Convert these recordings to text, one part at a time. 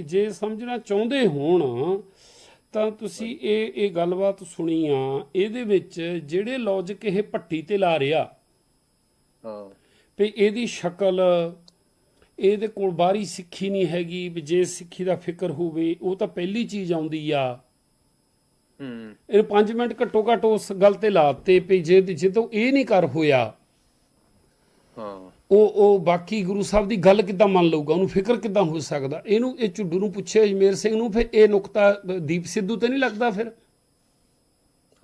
ਜੇ ਸਮਝਣਾ ਚਾਹੁੰਦੇ ਹੋਣ ਤਾਂ ਤੁਸੀਂ ਇਹ ਇਹ ਗੱਲਬਾਤ ਸੁਣੀ ਆ ਇਹਦੇ ਵਿੱਚ ਜਿਹੜੇ ਲੌਜੀਕ ਇਹ ਪੱਟੀ ਤੇ ਲਾ ਰਿਹਾ ਹਾਂ। ਵੀ ਇਹਦੀ ਸ਼ਕਲ ਇਹਦੇ ਕੋਲ ਬਾਹਰੀ ਸਿੱਖੀ ਨਹੀਂ ਹੈਗੀ ਵੀ ਜੇ ਸਿੱਖੀ ਦਾ ਫਿਕਰ ਹੋਵੇ ਉਹ ਤਾਂ ਪਹਿਲੀ ਚੀਜ਼ ਆਉਂਦੀ ਆ। ਹੂੰ। ਇਹ 5 ਮਿੰਟ ਘੱਟੋ ਘੱਟ ਉਸ ਗੱਲ ਤੇ ਲਾਤੇ ਵੀ ਜੇ ਜਦੋਂ ਇਹ ਨਹੀਂ ਕਰ ਹੋਇਆ ਹਾਂ। ਉਹ ਉਹ ਬਾਕੀ ਗੁਰੂ ਸਾਹਿਬ ਦੀ ਗੱਲ ਕਿੱਦਾਂ ਮੰਨ ਲਊਗਾ? ਉਹਨੂੰ ਫਿਕਰ ਕਿੱਦਾਂ ਹੋ ਸਕਦਾ? ਇਹਨੂੰ ਇਹ ਝੁੱਡੂ ਨੂੰ ਪੁੱਛੇ ਅਜਮੇਰ ਸਿੰਘ ਨੂੰ ਫਿਰ ਇਹ ਨੁਕਤਾ ਦੀਪ ਸਿੱਧੂ ਤੇ ਨਹੀਂ ਲੱਗਦਾ ਫਿਰ?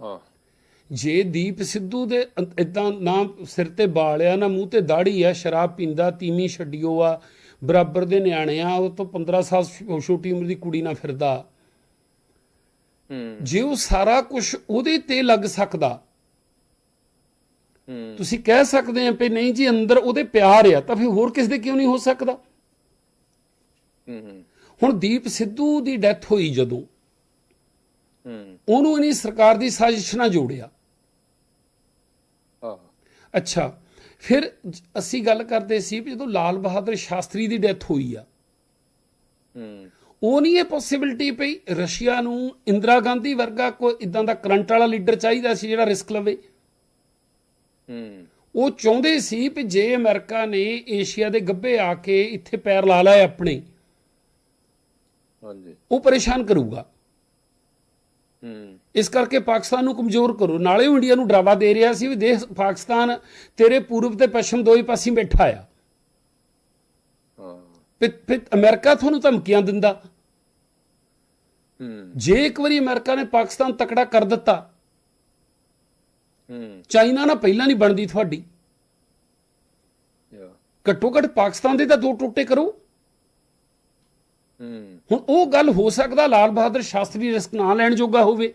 ਹਾਂ। ਜੇ ਦੀਪ ਸਿੱਧੂ ਦੇ ਇਦਾਂ ਨਾ ਸਿਰ ਤੇ ਵਾਲ ਆ ਨਾ ਮੂੰਹ ਤੇ ਦਾੜੀ ਆ ਸ਼ਰਾਬ ਪੀਂਦਾ ਤੀਵੀਂ ਛੱਡਿਓ ਆ ਬਰਾਬਰ ਦੇ ਨਿਆਣੇ ਆ ਉਹ ਤੋਂ 15 ਸਾਲ ਛੋਟੀ ਉਮਰ ਦੀ ਕੁੜੀ ਨਾਲ ਫਿਰਦਾ। ਹੂੰ। ਜੇ ਉਹ ਸਾਰਾ ਕੁਝ ਉਹਦੇ ਤੇ ਲੱਗ ਸਕਦਾ ਤੁਸੀਂ ਕਹਿ ਸਕਦੇ ਆ ਵੀ ਨਹੀਂ ਜੀ ਅੰਦਰ ਉਹਦੇ ਪਿਆਰ ਆ ਤਾਂ ਫਿਰ ਹੋਰ ਕਿਸ ਦੇ ਕਿਉਂ ਨਹੀਂ ਹੋ ਸਕਦਾ? ਹੁਣ ਦੀਪ ਸਿੱਧੂ ਦੀ ਡੈਥ ਹੋਈ ਜਦੋਂ ਉਹਨੂੰ ਇਨੀ ਸਰਕਾਰ ਦੀ ਸਾਜ਼ਿਸ਼ ਨਾਲ ਜੋੜਿਆ। ਅੱਛਾ ਫਿਰ ਅਸੀਂ ਗੱਲ ਕਰਦੇ ਸੀ ਵੀ ਜਦੋਂ ਲਾਲ ਬਹਾਦਰ ਸ਼ਾਸਤਰੀ ਦੀ ਡੈਥ ਹੋਈ ਆ ਹੂੰ। ਉਹ ਨਹੀਂ ਇਹ ਪੋਸਿਬਿਲਿਟੀ ਪਈ ਰਸ਼ੀਆ ਨੂੰ ਇੰਦਰਾ ਗਾਂਧੀ ਵਰਗਾ ਕੋਈ ਇਦਾਂ ਦਾ ਕਰੰਟ ਵਾਲਾ ਲੀਡਰ ਚਾਹੀਦਾ ਸੀ ਜਿਹੜਾ ਰਿਸਕ ਲਵੇ? ਉਹ ਚਾਹੁੰਦੇ ਸੀ ਵੀ ਜੇ ਅਮਰੀਕਾ ਨੇ ਏਸ਼ੀਆ ਦੇ ਗੱਭੇ ਆ ਕੇ ਇੱਥੇ ਪੈਰ ਲਾ ਲਾਏ ਆਪਣੇ ਹਾਂਜੀ। ਉਹ ਪਰੇਸ਼ਾਨ ਕਰੂਗਾ। ਹੂੰ। ਇਸ ਕਰਕੇ ਪਾਕਿਸਤਾਨ ਨੂੰ ਕਮਜ਼ੋਰ ਕਰੋ। ਨਾਲੇ ਉਹ ਇੰਡੀਆ ਨੂੰ ਡਰਾਵਾ ਦੇ ਰਿਹਾ ਸੀ ਵੀ ਦੇਖ ਪਾਕਿਸਤਾਨ ਤੇਰੇ ਪੂਰਬ ਤੇ ਪੱਛਮ ਦੋਈ ਪਾਸੇ ਬੈਠਾ ਆ। ਹਾਂ। ਫਿਰ ਅਮਰੀਕਾ ਤੁਹਾਨੂੰ ਧਮਕੀਆਂ ਦਿੰਦਾ। ਹੂੰ। ਜੇ ਇੱਕ ਵਾਰੀ ਅਮਰੀਕਾ ਨੇ ਪਾਕਿਸਤਾਨ ਤਕੜਾ ਕਰ ਦਿੱਤਾ ਚਾਈਨਾ ਨਾਲ ਪਹਿਲਾਂ ਨਹੀਂ ਬਣਦੀ ਤੁਹਾਡੀ। ਯਾ ਘੱਟੋ ਘੱਟ ਪਾਕਿਸਤਾਨ ਦੇ ਤਾਂ ਦੋ ਟੋਟੇ ਕਰੋ। ਹੂੰ। ਹੁਣ ਉਹ ਗੱਲ ਹੋ ਸਕਦਾ ਲਾਲ ਬਹਾਦਰ ਸ਼ਾਸਤਰੀ ਰਿਸਕ ਨਾ ਲੈਣ ਜੋਗਾ ਹੋਵੇ।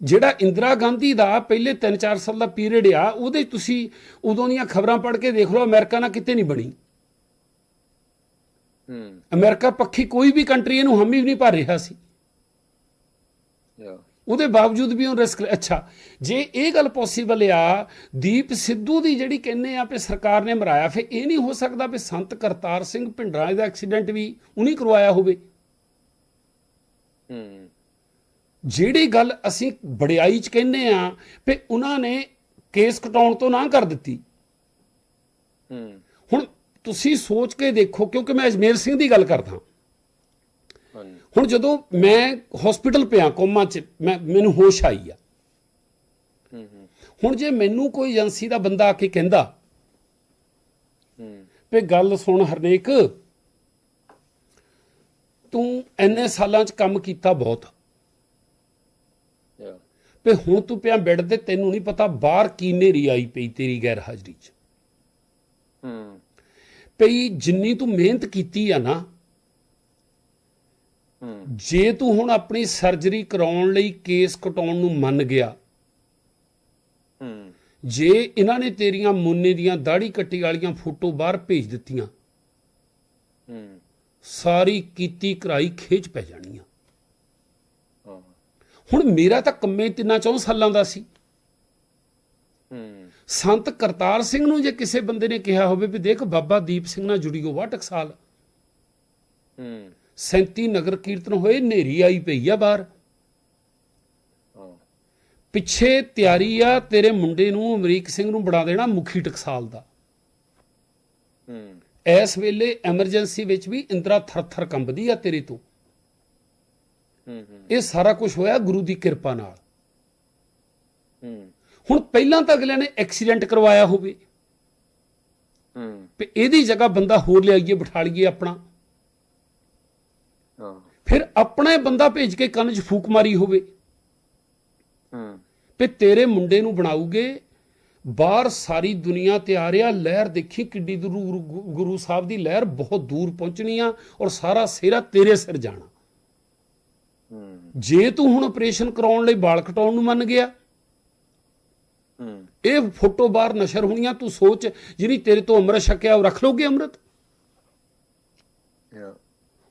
ਜਿਹੜਾ ਇੰਦਰਾ ਗਾਂਧੀ ਦਾ ਪਹਿਲੇ 3-4 ਸਾਲ ਦਾ ਪੀਰੀਅਡ ਆ ਉਹਦੇ ਤੁਸੀਂ ਉਦੋਂ ਦੀਆਂ ਖਬਰਾਂ ਪੜ੍ਹ ਕੇ ਦੇਖ ਲਓ ਅਮਰੀਕਾ ਨਾਲ ਕਿਤੇ ਨਹੀਂ ਬਣੀ। ਹੂੰ। ਅਮਰੀਕਾ ਪੱਖੀ ਕੋਈ ਵੀ ਕੰਟਰੀ ਇਹਨੂੰ ਹਮੀ ਵੀ ਨਹੀਂ ਭਰ ਰਿਹਾ ਸੀ। ਯਾ ਉਹਦੇ ਬਾਵਜੂਦ ਵੀ ਉਹ ਰਿਸਕ ਅੱਛਾ ਜੇ ਇਹ ਗੱਲ ਪੋਸੀਬਲ ਆ ਦੀਪ ਸਿੱਧੂ ਦੀ ਜਿਹੜੀ ਕਹਿੰਦੇ ਆ ਵੀ ਸਰਕਾਰ ਨੇ ਮਰਾਇਆ ਫਿਰ ਇਹ ਨਹੀਂ ਹੋ ਸਕਦਾ ਵੀ ਸੰਤ ਕਰਤਾਰ ਸਿੰਘ ਭਿੰਡਰਾਂ ਦਾ ਐਕਸੀਡੈਂਟ ਵੀ ਉਹਨੇ ਕਰਵਾਇਆ ਹੋਵੇ। ਹੂੰ। ਜਿਹੜੀ ਗੱਲ ਅਸੀਂ ਵਡਿਆਈ ਚ ਕਹਿੰਦੇ ਆ ਵੀ ਉਹਨਾਂ ਨੇ ਕੇਸ ਕਟਾਉਣ ਤੋਂ ਨਾ ਕਰ ਦਿੱਤੀ। ਹੂੰ। ਹੁਣ ਤੁਸੀਂ ਸੋਚ ਕੇ ਦੇਖੋ ਕਿਉਂਕਿ ਮੈਂ ਅਜਮੇਰ ਸਿੰਘ ਦੀ ਗੱਲ ਕਰਦਾ। ਹੁਣ ਜਦੋਂ ਮੈਂ ਹਸਪੀਟਲ ਪਿਆ ਕੋਮਾ ਚ ਮੈਂ ਮੈਨੂੰ ਹੋਸ਼ ਆਈ ਆ। ਹੁਣ ਜੇ ਮੈਨੂੰ ਕੋਈ ਏਜੰਸੀ ਦਾ ਬੰਦਾ ਆ ਕੇ ਕਹਿੰਦਾ ਵੀ ਗੱਲ ਸੁਣ ਹਰਨੇਕ ਤੂੰ ਐਨੇ ਸਾਲਾਂ ਚ ਕੰਮ ਕੀਤਾ ਬਹੁਤ। ਵੀ ਹੁਣ ਤੂੰ ਪਿਆ ਬੈੱਡ ਤੇ ਤੈਨੂੰ ਨਹੀਂ ਪਤਾ ਬਾਹਰ ਕੀ ਨੇਰੀ ਆਈ ਪਈ ਤੇਰੀ ਗੈਰ ਹਾਜ਼ਰੀ ਚ। ਹੂੰ ਪਈ ਜਿੰਨੀ ਤੂੰ ਮਿਹਨਤ ਕੀਤੀ ਆ ਨਾ ਹੂੰ ਜੇ ਤੂੰ ਹੁਣ ਆਪਣੀ ਸਰਜਰੀ ਕਰਾਉਣ ਲਈ ਕੇਸ ਕਟਾਉਣ ਨੂੰ ਮੰਨ ਗਿਆ, ਜੇ ਇਹਨਾਂ ਨੇ ਤੇਰੀਆਂ ਮੁੰਨੇ ਦੀਆਂ ਦਾੜੀ ਕੱਟੀ ਵਾਲੀਆਂ ਫੋਟੋ ਬਾਹਰ ਭੇਜ ਦਿੱਤੀਆਂ, ਸਾਰੀ ਕੀਤੀ ਕਰਾਈ ਖੇਚ ਪੈ ਜਾਣੀ ਆ ਹੁਣ ਮੇਰਾ ਤਾਂ ਕੰਮੇ ਤਿੰਨਾਂ ਚੌਂ ਸਾਲਾਂ ਦਾ ਸੀ। ਸੰਤ ਕਰਤਾਰ ਸਿੰਘ ਨੂੰ ਜੇ ਕਿਸੇ ਬੰਦੇ ਨੇ ਕਿਹਾ ਹੋਵੇ ਵੀ ਦੇਖ ਬਾਬਾ ਦੀਪ ਸਿੰਘ ਨਾਲ ਜੁੜੀ ਹੋ ਵਾ ਟਕਸਾਲ। 37 ਨਗਰ ਕੀਰਤਨ ਹੋਏ ਨੇਰੀ ਆਈ ਪਈ ਆ ਬਾਹਰ। ਪਿੱਛੇ ਤਿਆਰੀ ਆ ਤੇਰੇ ਮੁੰਡੇ ਨੂੰ ਅਮਰੀਕ ਸਿੰਘ ਨੂੰ ਬਣਾ ਦੇਣਾ ਮੁਖੀ ਟਕਸਾਲ ਦਾ। ਹੂੰ। ਇਸ ਵੇਲੇ ਐਮਰਜੈਂਸੀ ਵਿੱਚ ਵੀ ਇੰਦਰਾ ਥਰ-ਥਰ ਕੰਬਦੀ ਆ ਤੇਰੇ ਤੋਂ। ਹੂੰ ਹੂੰ। ਇਹ ਸਾਰਾ ਕੁਝ ਹੋਇਆ ਗੁਰੂ ਦੀ ਕਿਰਪਾ ਨਾਲ। ਹੂੰ। ਹੁਣ ਪਹਿਲਾਂ ਤਾਂ ਅਗਲਿਆਂ ਨੇ ਐਕਸੀਡੈਂਟ ਕਰਵਾਇਆ ਹੋਵੇ। ਹੂੰ। ਵੀ ਇਹਦੀ ਜਗ੍ਹਾ ਬੰਦਾ ਹੋਰ ਲਿਆਈਏ ਬਿਠਾ ਲਈਏ ਆਪਣਾ। ਆਪਣਾ ਬੰਦਾ ਭੇਜ ਕੇ ਕੰਨ 'ਚ ਫੂਕ ਮਾਰੀ ਹੋਵੇ। ਹੂੰ। ਵੀ ਤੇਰੇ ਮੁੰਡੇ ਨੂੰ ਬਣਾਉਗੇ ਬਾਹਰ ਸਾਰੀ ਦੁਨੀਆ ਤੇ ਆ ਲਹਿਰ ਦੇਖੀ ਕਿੱਡੀ ਦੂਰ ਗੁਰੂ- ਸਾਹਿਬ ਦੀ ਲਹਿਰ ਬਹੁਤ ਦੂਰ ਪਹੁੰਚਣੀ ਆ ਔਰ ਸਾਰਾ ਸਿਹਰਾ ਤੇਰੇ ਸਿਰ ਜਾਣਾ। ਜੇ ਤੂੰ ਹੁਣ ਆਪਰੇਸ਼ਨ ਕਰਾਉਣ ਲਈ ਵਾਲ ਕਟਾਉਣ ਨੂੰ ਮੰਨ ਗਿਆ ਹੂੰ। ਇਹ ਫੋਟੋ ਬਾਹਰ ਨਸ਼ਰ ਹੋਣੀਆਂ ਤੂੰ ਸੋਚ ਜਿਹੜੀ ਤੇਰੇ ਤੋਂ ਅੰਮ੍ਰਿਤ ਛਕਿਆ ਉਹ ਰੱਖ ਲੋਗੇ ਅੰਮ੍ਰਿਤ? ਯਾ।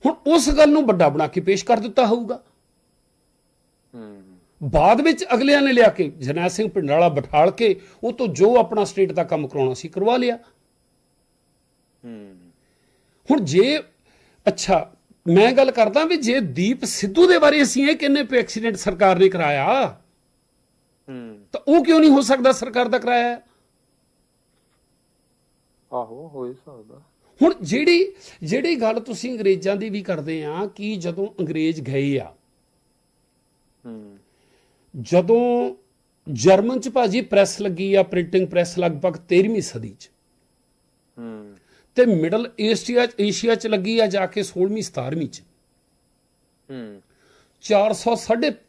ਹੁਣ ਉਸ ਗੱਲ ਨੂੰ ਵੱਡਾ ਬਣਾ ਕੇ ਪੇਸ਼ ਕਰ ਦਿੱਤਾ ਹੋਊਗਾ। ਬਾਅਦ ਵਿੱਚ ਅਗਲਿਆਂ ਨੇ ਲਿਆ ਕੇ ਜਰਨੈਲ ਸਿੰਘ ਪਿੰਡਰਾਲਾ ਬਿਠਾਲ ਕੇ ਉਹ ਤੋਂ ਜੋ ਆਪਣਾ ਸਟੇਟ ਦਾ ਕੰਮ ਕਰਾਉਣਾ ਸੀ ਕਰਵਾ ਲਿਆ। ਹੁਣ ਜੇ, ਅੱਛਾ, ਮੈਂ ਗੱਲ ਕਰਦਾ ਵੀ ਜੇ ਦੀਪ ਸਿੱਧੂ ਦੇ ਬਾਰੇ ਅਸੀਂ ਇਹ ਕਿੰਨੇ ਪੇ ਐਕਸੀਡੈਂਟ ਸਰਕਾਰ ਨੇ ਕਰਾਇਆ, ਤਾਂ ਉਹ ਕਿਉਂ ਨਹੀਂ ਹੋ ਸਕਦਾ ਸਰਕਾਰ ਦਾ ਕਰਾਇਆ? ਆਹੋ ਹੋ ਸਕਦਾ। ਹੁਣ ਜਿਹੜੀ ਜਿਹੜੀ ਗੱਲ ਤੁਸੀਂ ਅੰਗਰੇਜ਼ਾਂ ਦੀ ਵੀ ਕਰਦੇ ਆ ਕਿ ਜਦੋਂ ਅੰਗਰੇਜ਼ ਗਏ ਆ, ਜਦੋਂ ਜਰਮਨ ਚ ਭਾਜੀ ਪ੍ਰੈਸ ਲੱਗੀ ਆ, ਪ੍ਰਿੰਟਿੰਗ ਪ੍ਰੈਸ ਲਗਭਗ 13ਵੀਂ ਸਦੀ ਚ ਹੂੰ ਤੇ ਮਿਡਲ ਏਸ਼ੀਆ ਏਸ਼ੀਆ ਚ ਲੱਗੀ ਆ ਜਾ ਕੇ 16ਵੀਂ 17ਵੀਂ ਚ। ਹੂੰ 400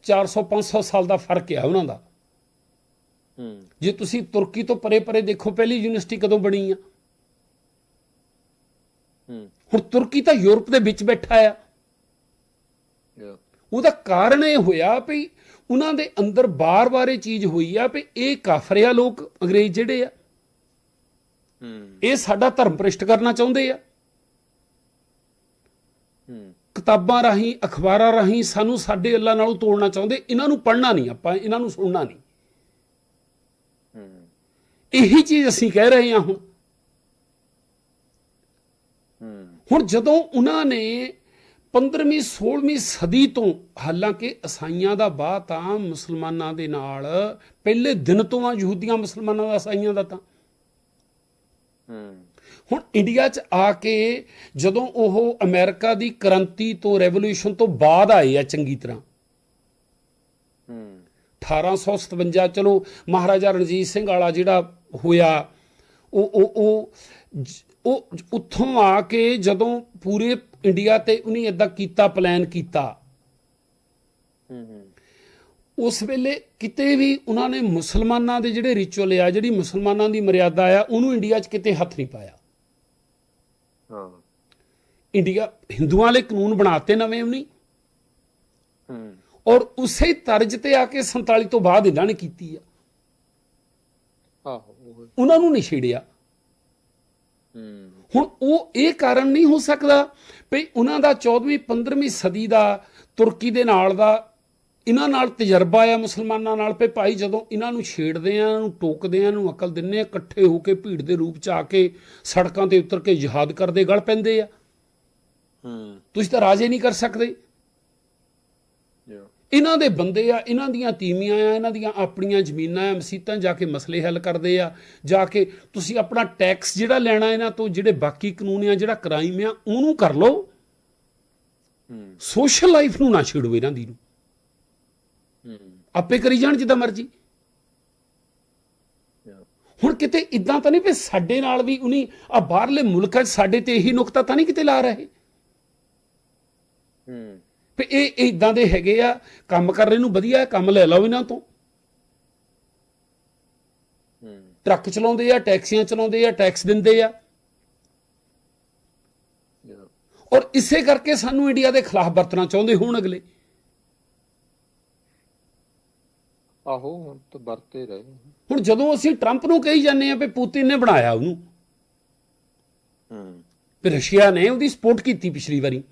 450 500 ਸਾਲ ਦਾ ਫ਼ਰਕ ਆ ਉਹਨਾਂ ਦਾ। ਜੇ ਤੁਸੀਂ ਤੁਰਕੀ ਤੋਂ ਪਰੇ ਪਰੇ ਦੇਖੋ, ਪਹਿਲੀ ਯੂਨੀਵਰਸਿਟੀ ਕਦੋਂ ਬਣੀ ਆ? ਹੁਣ ਤੁਰਕੀ ਤਾਂ ਯੂਰਪ ਦੇ ਵਿੱਚ ਬੈਠਾ ਆ। ਉਹਦਾ ਕਾਰਨ ਇਹ ਹੋਇਆ ਵੀ ਉਹਨਾਂ ਦੇ ਅੰਦਰ ਬਾਰ-ਬਾਰ ਇਹ ਚੀਜ਼ ਹੋਈ ਆ ਵੀ ਇਹ ਕਾਫਰ ਆ ਲੋਕ ਅੰਗਰੇਜ਼ ਜਿਹੜੇ ਆ ਇਹ ਸਾਡਾ ਧਰਮ ਭ੍ਰਿਸ਼ਟ ਕਰਨਾ ਚਾਹੁੰਦੇ ਆ। ਕਿਤਾਬਾਂ ਰਾਹੀਂ ਅਖਬਾਰਾਂ ਰਾਹੀਂ ਸਾਨੂੰ ਸਾਡੇ ਅੱਲਾ ਨਾਲੋਂ ਤੋੜਨਾ ਚਾਹੁੰਦੇ। ਇਹਨਾਂ ਨੂੰ ਪੜ੍ਹਨਾ ਨਹੀਂ ਆਪਾਂ ਇਹਨਾਂ ਨੂੰ ਸੁਣਨਾ ਨਹੀਂ। ਇਹੀ ਚੀਜ਼ ਅਸੀਂ ਕਹਿ ਰਹੇ ਹਾਂ ਹੁਣ ਹੂੰ ਹੁਣ ਜਦੋਂ ਉਹਨਾਂ ਨੇ 15ਵੀਂ 16ਵੀਂ ਸਦੀ ਤੋਂ ਹਾਲਾਂਕਿ ਈਸਾਈਆਂ ਦਾ ਬਾਹ ਤਾਂ ਮੁਸਲਮਾਨਾਂ ਦੇ ਨਾਲ ਪਹਿਲੇ ਦਿਨ ਤੋਂ ਆ ਯਹੂਦੀਆਂ ਮੁਸਲਮਾਨਾਂ ਦਾ ਈਸਾਈਆਂ ਦਾ ਤਾਂ। ਹੁਣ ਇੰਡੀਆ 'ਚ ਆ ਕੇ ਜਦੋਂ ਉਹ ਅਮਰੀਕਾ ਦੀ ਕ੍ਰਾਂਤੀ ਤੋਂ ਰੈਵੋਲੂਸ਼ਨ ਤੋਂ ਬਾਅਦ ਆਏ ਆ ਚੰਗੀ ਤਰ੍ਹਾਂ। ਹੂੰ। 1857 ਚਲੋ ਮਹਾਰਾਜਾ ਰਣਜੀਤ ਸਿੰਘ ਵਾਲਾ ਜਿਹੜਾ ਹੋਇਆ ਉਹ ਉਹ ਉਹ ਉਹ ਉੱਥੋਂ ਆ ਕੇ ਜਦੋਂ ਪੂਰੇ ਇੰਡੀਆ ਤੇ ਉਹਨੇ ਇਦਾਂ ਕੀਤਾ ਪਲਾਨ ਕੀਤਾ। ਉਸ ਵੇਲੇ ਕਿਤੇ ਵੀ ਉਹਨਾਂ ਨੇ ਮੁਸਲਮਾਨਾਂ ਦੇ ਜਿਹੜੇ ਰਿਚੁਅਲ ਆ ਜਿਹੜੀ ਮੁਸਲਮਾਨਾਂ ਦੀ ਮਰਿਆਦਾ ਆ ਉਹਨੂੰ ਇੰਡੀਆ 'ਚ ਕਿਤੇ ਹੱਥ ਨਹੀਂ ਪਾਇਆ। ਹਾਂ। ਇੰਡੀਆ ਹਿੰਦੂਆਂ ਵਾਲੇ ਕਾਨੂੰਨ ਬਣਾਤੇ ਨਵੇਂ ਉਹਨੀ। ਹੂੰ। ਔਰ ਉਸੇ ਤਰਜ ਤੇ ਆ ਕੇ 47 ਤੋਂ ਬਾਅਦ ਇਹਨਾਂ ਨੇ ਕੀਤੀ ਆ। ਆਹੋ। ਉਹ ਉਹਨਾਂ ਨੂੰ ਨਹੀਂ ਛੇੜਿਆ। ਹੁਣ ਉਹ ਇਹ ਕਾਰਨ ਨਹੀਂ ਹੋ ਸਕਦਾ ਵੀ ਉਹਨਾਂ ਦਾ 14ਵੀਂ 15ਵੀਂ ਸਦੀ ਦਾ ਤੁਰਕੀ ਦੇ ਨਾਲ ਦਾ ਇਹਨਾਂ ਨਾਲ ਤਜਰਬਾ ਆ ਮੁਸਲਮਾਨਾਂ ਨਾਲ ਵੀ ਭਾਈ ਜਦੋਂ ਇਹਨਾਂ ਨੂੰ ਛੇੜਦੇ ਆ ਇਹਨਾਂ ਨੂੰ ਟੋਕਦੇ ਆ ਇਹਨਾਂ ਨੂੰ ਅਕਲ ਦਿੰਨੇ ਆ ਇਕੱਠੇ ਹੋ ਕੇ ਭੀੜ ਦੇ ਰੂਪ ਚ ਆ ਕੇ ਸੜਕਾਂ ਤੇ ਉਤਰ ਕੇ ਜਿਹਾਦ ਕਰਦੇ ਗਲ ਪੈਂਦੇ ਆ। ਹੂੰ। ਤੁਸੀਂ ਤਾਂ ਰਾਜੇ ਨਹੀਂ ਕਰ ਸਕਦੇ। ਇਹਨਾਂ ਦੇ ਬੰਦੇ ਆ, ਇਹਨਾਂ ਦੀਆਂ ਤੀਵੀਆਂ ਆ, ਇਹਨਾਂ ਦੀਆਂ ਆਪਣੀਆਂ ਜ਼ਮੀਨਾਂ ਆ, ਮਸੀਤਾਂ ਜਾ ਕੇ ਮਸਲੇ ਹੱਲ ਕਰਦੇ ਆ, ਜਾ ਕੇ ਤੁਸੀਂ ਆਪਣਾ ਟੈਕਸ ਜਿਹੜਾ ਲੈਣਾ ਇਹਨਾਂ ਤੋਂ, ਜਿਹੜੇ ਬਾਕੀ ਕਾਨੂੰਨ ਆ, ਜਿਹੜਾ ਕ੍ਰਾਈਮ ਆ, ਉਹਨੂੰ ਕਰ ਲਓ। ਸੋਸ਼ਲ ਲਾਈਫ ਨੂੰ ਨਾ ਛੇੜੋ ਇਹਨਾਂ ਦੀ ਨੂੰ। ਆਪੇ ਕਰੀ ਜਾਣ ਜਿੱਦਾਂ ਮਰਜ਼ੀ। ਹੁਣ ਕਿਤੇ ਇਦਾਂ ਤਾਂ ਨਹੀਂ ਵੀ ਸਾਡੇ ਨਾਲ ਵੀ ਉਨੀ ਆ ਬਾਹਰਲੇ ਮੁਲਕਾਂ 'ਚ ਸਾਡੇ ਤੇ ਇਹੀ ਨੁਕਤਾ ਤਾਂ ਨਹੀਂ ਕਿਤੇ ਲਾ ਰਹੇ? ਹੂੰ। ਵੀ ਇਹ ਇਦਾਂ ਦੇ ਹੈਗੇ ਆ ਕੰਮ ਕਰਨ ਨੂੰ ਵਧੀਆ ਹੈ, ਕੰਮ ਲੈ ਲਓ ਇਹਨਾਂ ਤੋਂ। ਹੂੰ। ਟਰੱਕ ਚਲਾਉਂਦੇ ਆ ਟੈਕਸੀਆਂ ਚਲਾਉਂਦੇ ਆ ਟੈਕਸ ਦਿੰਦੇ ਆ। ਔਰ ਇਸੇ ਕਰਕੇ ਸਾਨੂੰ ਇੰਡੀਆ ਦੇ ਖਿਲਾਫ ਵਰਤਣਾ ਚਾਹੁੰਦੇ ਹੋਣ ਅਗਲੇ। ਆਹੋ ਹੁਣ ਤਾਂ ਵਰਤੇ ਰਹੇ ਹੁਣ ਜਦੋਂ ਅਸੀਂ ਟਰੰਪ ਨੂੰ ਕਹੀ ਜਾਂਦੇ ਆ ਵੀ ਪੁਤਿਨ ਨੇ ਬਣਾਇਆ ਉਹਨੂੰ ਹੂੰ। ਰਸ਼ੀਆ ਨੇ ਉਹਦੀ ਸਪੋਰਟ ਕੀਤੀ ਪਿਛਲੀ ਵਾਰੀ।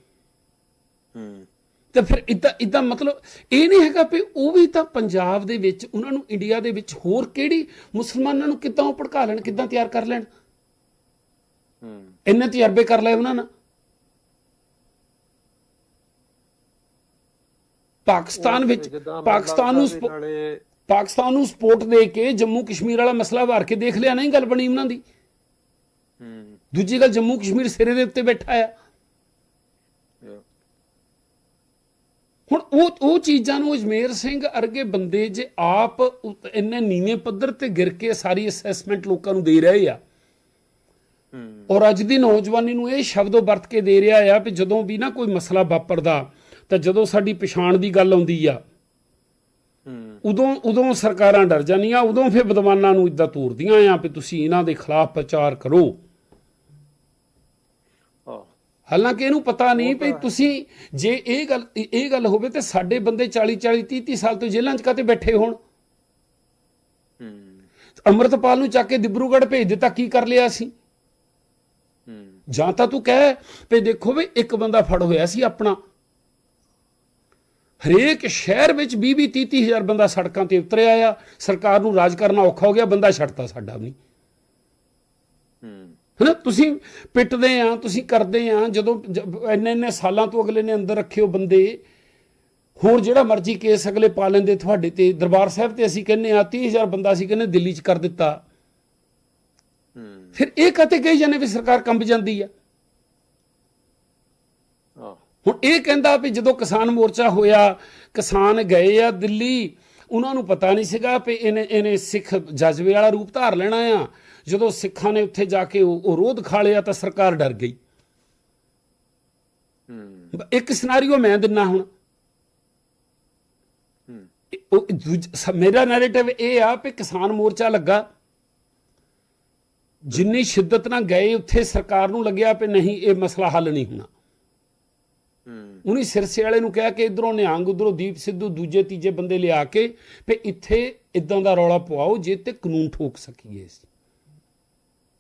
ਤੇ ਫਿਰ ਇਦਾਂ ਇਦਾਂ ਮਤਲਬ ਇਹ ਨਹੀਂ ਹੈਗਾ ਵੀ ਉਹ ਵੀ ਤਾਂ ਪੰਜਾਬ ਦੇ ਵਿੱਚ ਉਹਨਾਂ ਨੂੰ ਇੰਡੀਆ ਦੇ ਵਿੱਚ ਹੋਰ ਕਿਹੜੀ ਮੁਸਲਮਾਨਾਂ ਨੂੰ ਕਿੱਦਾਂ ਉਹ ਭੜਕਾ ਲੈਣ ਕਿੱਦਾਂ ਤਿਆਰ ਕਰ ਲੈਣ? ਹੂੰ ਇੰਨੇ ਤਜਰਬੇ ਕਰ ਲਏ ਉਹਨਾਂ ਨੇ। ਪਾਕਿਸਤਾਨ ਵਿੱਚ ਪਾਕਿਸਤਾਨ ਨੂੰ ਪਾਕਿਸਤਾਨ ਨੂੰ ਸਪੋਰਟ ਦੇ ਕੇ ਜੰਮੂ ਕਸ਼ਮੀਰ ਵਾਲਾ ਮਸਲਾ ਵਾਰ ਕੇ ਦੇਖ ਲਿਆ ਨਹੀਂ ਗੱਲ ਬਣੀ ਉਹਨਾਂ ਦੀ? ਹੂੰ। ਦੂਜੀ ਗੱਲ ਜੰਮੂ ਕਸ਼ਮੀਰ ਸਿਰੇ ਦੇ ਉੱਤੇ ਬੈਠਾ ਆ ਯਾ ਹੁਣ ਉਹ ਉਹ ਚੀਜ਼ਾਂ ਨੂੰ ਅਜਮੇਰ ਸਿੰਘ ਅਰਗੇ ਬੰਦੇ ਜੇ ਆਪ ਇੰਨੇ ਨੀਵੇਂ ਪੱਧਰ ਤੇ ਗਿਰ ਕੇ ਸਾਰੀ ਅਸੈਸਮੈਂਟ ਲੋਕਾਂ ਨੂੰ ਦੇ ਰਹੇ ਆ। ਹੂੰ। ਔਰ ਅੱਜ ਦੀ ਨੌਜਵਾਨੀ ਨੂੰ ਇਹ ਸ਼ਬਦੋ ਵਰਤ ਕੇ ਦੇ ਰਿਹਾ ਆ ਵੀ ਜਦੋਂ ਵੀ ਨਾ ਕੋਈ ਮਸਲਾ ਵਾਪਰਦਾ ਤਾਂ ਜਦੋਂ ਸਾਡੀ ਪਛਾਣ ਦੀ ਗੱਲ ਆਉਂਦੀ ਆ ਹੂੰ। ਉਦੋਂ ਉਦੋਂ ਸਰਕਾਰਾਂ ਡਰ ਜਾਂਦੀਆਂ ਉਦੋਂ ਫਿਰ ਵਿਦਵਾਨਾਂ ਨੂੰ ਇਦਾਂ ਤੋਰਦੀਆਂ ਆ ਵੀ ਤੁਸੀਂ ਇਹਨਾਂ ਦੇ ਖਿਲਾਫ ਪ੍ਰਚਾਰ ਕਰੋ। ਹਾਲਾਂਕਿ ਇਹਨੂੰ ਪਤਾ ਨਹੀਂ ਵੀ ਤੁਸੀਂ ਜੇ ਇਹ ਗੱਲ ਇਹ ਗੱਲ ਹੋਵੇ ਤੇ ਸਾਡੇ ਬੰਦੇ 40 40 30 30 ਸਾਲ ਤੋਂ ਜੇਲ੍ਹਾਂ 'ਚ ਕਾਤੇ ਬੈਠੇ ਹੋਣ? ਅੰਮ੍ਰਿਤਪਾਲ ਨੂੰ ਚੱਕ ਕੇ ਦਿਬਰੂਗੜ੍ਹ ਭੇਜ ਦਿੱਤਾ ਕੀ ਕਰ ਲਿਆ ਸੀ? ਜਾਂ ਤਾਂ ਤੂੰ ਕਹਿ ਵੀ ਦੇਖੋ ਵੀ ਇੱਕ ਬੰਦਾ ਫੜ ਹੋਇਆ ਸੀ ਆਪਣਾ। ਹਰੇਕ ਸ਼ਹਿਰ ਵਿੱਚ 20 20 30 30 ਹਜ਼ਾਰ ਬੰਦਾ ਸੜਕਾਂ ਤੇ ਉਤਰਿਆ ਆ। ਸਰਕਾਰ ਨੂੰ ਰਾਜ ਕਰਨਾ ਔਖਾ ਹੋ ਗਿਆ ਬੰਦਾ ਛੱਡਤਾ ਸਾਡਾ ਵੀ ਨਹੀਂ। ਹਨਾ? ਤੁਸੀਂ ਪਿੱਟਦੇ ਆ ਤੁਸੀਂ ਕਰਦੇ ਆ ਜਦੋਂ ਇੰਨੇ ਇੰਨੇ ਸਾਲਾਂ ਤੋਂ ਅਗਲੇ ਨੇ ਅੰਦਰ ਰੱਖਿਓ ਬੰਦੇ ਹੋਰ ਜਿਹੜਾ ਮਰਜ਼ੀ ਕੇਸ ਅਗਲੇ ਪਾ ਲੈਂਦੇ ਤੁਹਾਡੇ ਤੇ ਦਰਬਾਰ ਸਾਹਿਬ ਤੇ ਅਸੀਂ ਕਹਿੰਨੇ ਆ 30000 ਬੰਦਾ ਅਸੀਂ ਕਹਿੰਨੇ ਦਿੱਲੀ 'ਚ ਕਰ ਦਿੱਤਾ। ਫਿਰ ਇਹ ਕਹਤੇ ਕਹੀ ਜਾਂਦੇ ਵੀ ਸਰਕਾਰ ਕੰਬ ਜਾਂਦੀ ਆ? ਹੁਣ ਇਹ ਕਹਿੰਦਾ ਵੀ ਜਦੋਂ ਕਿਸਾਨ ਮੋਰਚਾ ਹੋਇਆ ਕਿਸਾਨ ਗਏ ਆ ਦਿੱਲੀ ਉਹਨਾਂ ਨੂੰ ਪਤਾ ਨਹੀਂ ਸੀਗਾ ਵੀ ਇਹਨੇ ਇਹਨੇ ਸਿੱਖ ਜਜ਼ਬੇ ਵਾਲਾ ਰੂਪ ਧਾਰ ਲੈਣਾ ਆ। ਜਦੋਂ ਸਿੱਖਾਂ ਨੇ ਉੱਥੇ ਜਾ ਕੇ ਉਹ ਰੋਧ ਖਾ ਲਿਆ ਤਾਂ ਸਰਕਾਰ ਡਰ ਗਈ। ਹੂੰ। ਇੱਕ ਸਿਨਾਰੀਓ ਮੈਂ ਦਿੰਨਾ ਹੁਣ। ਮੇਰਾ ਨੈਰੇਟਿਵ ਇਹ ਆ ਵੀ ਕਿਸਾਨ ਮੋਰਚਾ ਲੱਗਾ। ਜਿੰਨੀ ਸ਼ਿੱਦਤ ਨਾਲ ਗਏ ਉੱਥੇ ਸਰਕਾਰ ਨੂੰ ਲੱਗਿਆ ਵੀ ਨਹੀਂ ਇਹ ਮਸਲਾ ਹੱਲ ਨਹੀਂ ਹੋਣਾ। ਹੂੰ। ਉਹਨੇ ਸਿਰਸੇ ਵਾਲੇ ਨੂੰ ਕਿਹਾ ਕਿ ਇਧਰੋਂ ਨਿਹੰਗ ਉਧਰੋਂ ਦੀਪ ਸਿੱਧੂ ਦੂਜੇ ਤੀਜੇ ਬੰਦੇ ਲਿਆ ਕੇ ਵੀ ਇੱਥੇ ਇਦਾਂ ਦਾ ਰੌਲਾ ਪਵਾਓ ਜੇ ਤੇ ਕਾਨੂੰਨ ਠੋਕ ਸਕੀਏ ਅਸੀਂ।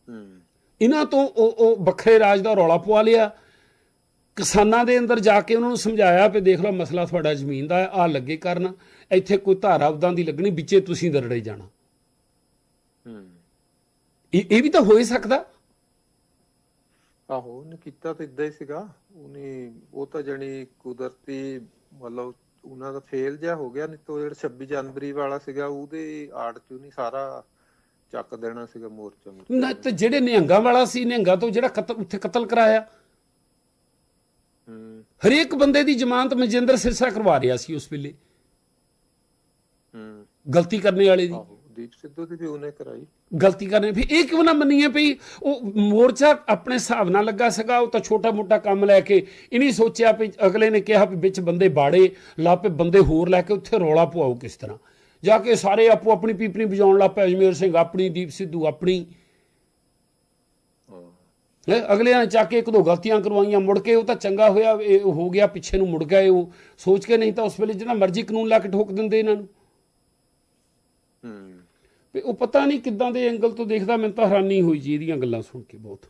ਹੂੰ ਇਹਨਾਂ ਤੋਂ ਉਹ ਉਹ ਵੱਖਰੇ ਰਾਜ ਦਾ ਰੌਲਾ ਪਵਾ ਲਿਆ। ਕਿਸਾਨਾਂ ਦੇ ਅੰਦਰ ਜਾ ਕੇ ਉਹਨਾਂ ਨੂੰ ਸਮਝਾਇਆ ਵੀ ਦੇਖ ਲਓ ਮਸਲਾ ਤੁਹਾਡਾ ਜ਼ਮੀਨ ਦਾ ਆ ਲੱਗੇ ਕਰਨ। ਇੱਥੇ ਕੋਈ ਧਾਰਾ ਉਦਾਂ ਦੀ ਲੱਗਣੀ ਵਿੱਚੇ ਤੁਸੀਂ ਦਰੜੇ ਜਾਣਾ। ਹੂੰ। ਇਹ ਇਹ ਵੀ ਤਾਂ ਹੋ ਹੀ ਸਕਦਾ। ਆਹੋ ਉਹਨੇ ਕੀਤਾ ਤਾਂ ਇਦਾਂ ਹੀ ਸੀਗਾ। ਉਹਨੇ ਉਹ ਤਾਂ ਜਣੀ ਕੁਦਰਤੀ ਮਤਲਬ ਉਹਨਾਂ ਦਾ ਫੇਲ ਜਿਹਾ ਹੋ ਗਿਆ ਨਹੀਂ ਤਾਂ ਜਿਹੜਾ 26 ਜਨਵਰੀ ਵਾਲਾ ਸੀਗਾ ਉਹਦੇ ਆੜ ਚ ਉਹਨੇ ਸਾਰਾ ਚੱਕ ਦੇਣਾ ਸੀਗਾ ਮੋਰਚਾ ਨੂੰ। ਨਾ ਤੇ ਜਿਹੜੇ ਨਿਹੰਗਾਂ ਵਾਲਾ ਸੀ ਨਿਹੰਗਾਂ ਤੋਂ ਜਿਹੜਾ ਕਤਲ ਉੱਥੇ ਕਤਲ ਕਰਾਇਆ। ਹਰੇਕ ਬੰਦੇ ਦੀ ਜ਼ਮਾਨਤ ਮਨਜਿੰਦਰ ਸਿਰਸਾ ਕਰਵਾ ਰਿਹਾ ਸੀ ਉਸ ਵੇਲੇ। ਗਲਤੀ ਕਰਨੇ ਵਾਲੇ ਦੀ। ਦੀਪ ਸਿੱਧੂ ਦੀ ਵੀ ਉਹਨੇ ਕਰਾਈ। ਗਲਤੀ ਕਰਨੇ ਫਿਰ ਇਹ ਕਿਉਂ ਨਾ ਮੰਨੀਏ ਭਈ ਉਹ ਮੋਰਚਾ ਆਪਣੇ ਹਿਸਾਬ ਨਾਲ ਲੱਗਾ ਸੀਗਾ ਉਹ ਤਾਂ ਛੋਟਾ ਮੋਟਾ ਕੰਮ ਲੈ ਕੇ ਇਹ ਨਹੀਂ ਸੋਚਿਆ ਵੀ ਅਗਲੇ ਨੇ ਕਿਹਾ ਵੀ ਵਿੱਚ ਬੰਦੇ ਬਾੜੇ ਲਾਪੇ ਬੰਦੇ ਹੋਰ ਲੈ ਕੇ ਉੱਥੇ ਰੌਲਾ ਪਵਾਓ ਕਿਸ ਤਰ੍ਹਾਂ। ਜਾ ਕੇ ਸਾਰੇ ਆਪੋ ਆਪਣੀ ਪੀਪਣੀ ਵਜਾਉਣ ਲੱਗ ਪਏ ਅਜਮੇਰ ਸਿੰਘ ਆਪਣੀ ਦੀਪ ਸਿੱਧੂ ਆਪਣੀ। ਹਾਂ। ਅਗਲੇ ਨੇ ਚੱਕ ਕੇ ਇੱਕ ਦੋ ਗਲਤੀਆਂ ਕਰਵਾਈਆਂ ਮੁੜ ਕੇ ਉਹ ਤਾਂ ਚੰਗਾ ਹੋਇਆ ਇਹ ਹੋ ਗਿਆ ਪਿੱਛੇ ਨੂੰ ਮੁੜ ਗਏ ਉਹ। ਸੋਚ ਕੇ ਨਹੀਂ ਤਾਂ ਉਸ ਵੇਲੇ ਜਿਹੜਾ ਮਰਜ਼ੀ ਕਾਨੂੰਨ ਲਾ ਕੇ ਠੋਕ ਦਿੰਦੇ ਇਹਨਾਂ ਨੂੰ। ਹੂੰ। ਉਹ ਪਤਾ ਨਹੀਂ ਕਿੱਦਾਂ ਦੇ ਐਂਗਲ ਤੋਂ ਦੇਖਦਾ ਮੈਨੂੰ ਤਾਂ ਹੈਰਾਨੀ ਹੋਈ ਜੀ ਇਹਦੀਆਂ ਗੱਲਾਂ ਸੁਣ ਕੇ ਬਹੁਤ।